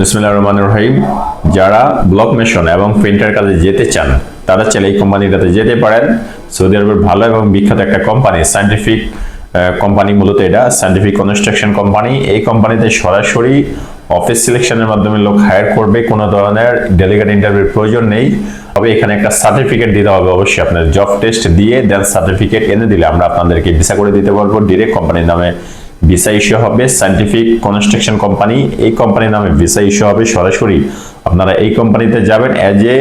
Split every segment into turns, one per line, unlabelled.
বিসমুল্লাহ রহমান রহিম। যারা block mason এবং প্রিন্টার কাজে যেতে চান, তারা চাইলে এই কোম্পানিটাতে যেতে পারেন। সৌদি আরবের ভালো এবং বিখ্যাত একটা কোম্পানি সায়েন্টিফিক কোম্পানি, মূলত এটা সায়েন্টিফিক কনস্ট্রাকশন কোম্পানি এই কোম্পানিতে সরাসরি অফিস সিলেকশনের মাধ্যমে লোক হায়ার করবে, কোনো ধরনের ডেলিগেট ইন্টারভিউর প্রয়োজন নেই। তবে এখানে একটা সার্টিফিকেট দিতে হবে অবশ্যই, আপনার জব টেস্ট দিয়ে দেন সার্টিফিকেট এনে দিলে আমরা আপনাদেরকে ভিসা করে দিতে পারব ডিরেক্ট কোম্পানির নামে ভিসা ইস্যু হবে সায়েন্টিফিক কনস্ট্রাকশন কোম্পানি, এই কোম্পানির নামে ভিসা ইস্যু হবে। সরাসরি আপনারা এই কোম্পানিতে যাবেন অ্যাজ এ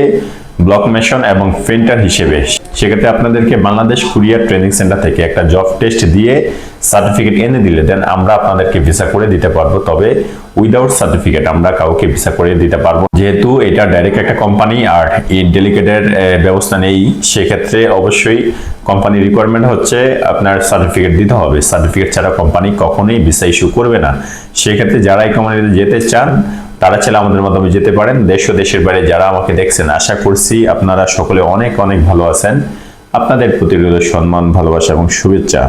ব্লক মেশন এবং প্রিন্টার হিসেবে। সেক্ষেত্রে আপনাদেরকে বাংলাদেশ কুরিয়ার ট্রেনিং সেন্টার থেকে একটা জব টেস্ট দিয়ে সার্টিফিকেট এনে দিলে দেন আমরা আপনাদেরকে ভিসা করে দিতে পারব। তবে উইদাউট সার্টিফিকেট আমরা কাউকে ভিসা করে দিতে পারব যেহেতু এটা ডাইরেক্ট একটা কোম্পানি আর এই ডেলিগেটের ব্যবস্থা নেই, সেক্ষেত্রে অবশ্যই কোম্পানি রিকোয়ারমেন্ট হচ্ছে আপনার সার্টিফিকেট দিতে হবে। সার্টিফিকেট ছাড়া কোম্পানি কখনোই ভিসা ইস্যু করবে না। সেক্ষেত্রে যারা এই কোম্পানিতে যেতে চান তারা চাইলে আমাদের মাধ্যমে যেতে পারেন। দেশ ও দেশের বাইরে যারা আমাকে দেখছেন, আশা করছি আপনারা সকলে অনেক অনেক ভালো আছেন। আপনাদের প্রতি সম্মান, ভালোবাসা এবং শুভেচ্ছা।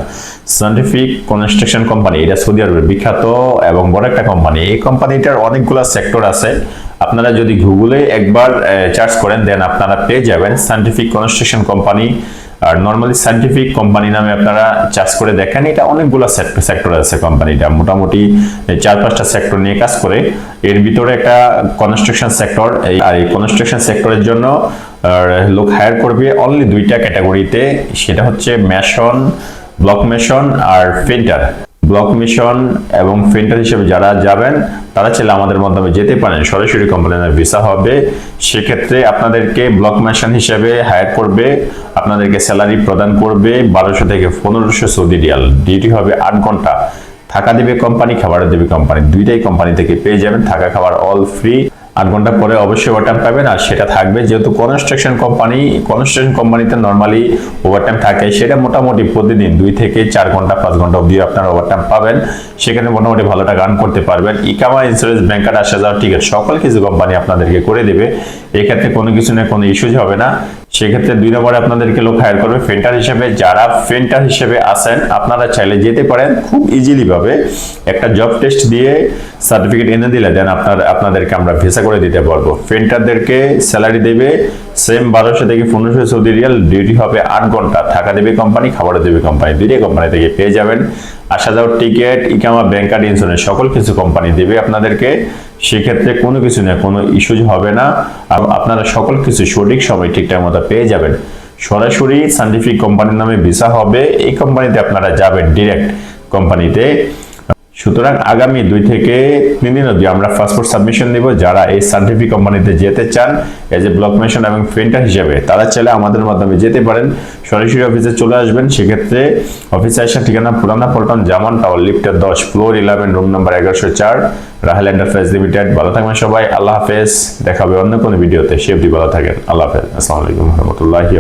সায়েন্টিফিক কনস্ট্রাকশন কোম্পানি এটা সৌদি আরবের বিখ্যাত এবং বড় একটা কোম্পানি এই কোম্পানিটার অনেকগুলো সেক্টর আছে। আপনারা যদি গুগলে একবার চার্জ করেন দেন আপনারা পেয়ে যাবেন সায়েন্টিফিক কনস্ট্রাকশন কোম্পানি আর নর্মালি সাইন্টিফিক কোম্পানি নামে আপনারা চার্জ করে দেখেন, এটা অনেকগুলো সেক্টর আছে কোম্পানিটা মোটামুটি চার পাঁচটা সেক্টর নিয়ে কাজ করে। এর ভিতরে একটা কনস্ট্রাকশন সেক্টর আর এই কনস্ট্রাকশন সেক্টরের জন্য লোক হায়ার করবে অনলি দুইটা ক্যাটাগরিতে সেটা হচ্ছে মেশন ব্লক মেশন আর প্রিন্টার ব্লক মিশন এবং ফিন্টার হিসেবে যারা যাবেন, তারা চাইলে আমাদের মাধ্যমে যেতে পারেন। সরাসরি কোম্পানির ভিসা হবে। সেক্ষেত্রে আপনাদেরকে ব্লক মিশন হিসেবে হায়ার করবে, আপনাদেরকে স্যালারি প্রদান করবে, বারোশো থেকে পনেরোশো সৌদি রিয়াল। ডিউটি হবে আট ঘণ্টা। থাকা দেবে কোম্পানি খাবার দেবে কোম্পানি দুইটাই কোম্পানি থেকে পেয়ে যাবেন। থাকা খাবার অল ফ্রি আট ঘণ্টা পরে অবশ্যই ওভারটাইম পাবেন আর সেটা থাকবে। যেহেতু কনস্ট্রাকশন কোম্পানি কনস্ট্রাকশন কোম্পানিতে নর্মালি ওভারটাইম থাকে। সেটা মোটামুটি প্রতিদিন দুই থেকে চার ঘণ্টা, পাঁচ ঘণ্টা অবধি আপনার ওভারটাইম পাবেন। সেখানে মোটামুটি ভালো টাকা আর্ন করতে পারবেন। ইকামা ইন্স্যুরেন্স ব্যাংকার আসা যাওয়া ঠিক আছে সকল কিছু কোম্পানি আপনাদেরকে করে দেবে। এক্ষেত্রে কোনো কিছু না কোনো ইস্যুজ হবে না। সেক্ষেত্রে দুই নম্বরে আপনাদেরকে লোক হায়ার করবে ফেন্টার হিসেবে। যারা ফেন্টার হিসেবে আসেন আপনারা চাইলে যেতে পারেন খুব ইজিলি ভাবে একটা জব টেস্ট দিয়ে সার্টিফিকেট এনে দিলে দেন আপনার, আপনাদেরকে আমরা ভিসা করে দিতে পারব। ফেন্টারদেরকে স্যালারি দেবে সেম বারোশো থেকে পনেরোশো সৌদি রিয়াল ডিউটি হবে আট ঘণ্টা। থাকা দেবে কোম্পানি খাবারও দেবে কোম্পানি দুইটাই কোম্পানি থেকে পেয়ে যাবেন। আসা যাওয়ার টিকিট ইকামা ব্যাংকার ইন্স্যুরেন্স সকল কিছু কোম্পানি দেবে আপনাদেরকে। সেক্ষেত্রে কোনো কিছু না কোনো ইস্যুজ হবে না। আর আপনারা সকল কিছু সঠিক সময় ঠিকঠাক মতো পেয়ে যাবেন। সরাসরি সাইন্টিফিক কোম্পানির নামে ভিসা হবে। এই কোম্পানিতে আপনারা যাবেন ডিরেক্ট কোম্পানিতে সুতরাং আগামী দুই থেকে তিন দিন অবধি আমরা পাসপোর্ট সাবমিশন দিব যারা এই সার্টিফিক কোম্পানিতে যেতে চান এজ এ ব্লক মেশন এবং প্রিন্টার হিসেবে, তারা চাইলে আমাদের মাধ্যমে যেতে পারেন। সরাসরি অফিসে চলে আসবেন। সেক্ষেত্রে অফিসে আসার ঠিকানা পুরানা পল্টন জামান টাওয়ার লিফটের দশ ফ্লোর ইলেভেন রুম নাম্বার এগারোশো চার, রাহেল এন্টারপ্রাইজ লিমিটেড ভালো থাকবেন সবাই। আল্লাহ হাফেজ। দেখাবে অন্য কোনো ভিডিওতে সে অবধি ভালো থাকেন। আল্লাহ হাফেজ। আসসালামু আলাইকুম। রহমতুল্লাহি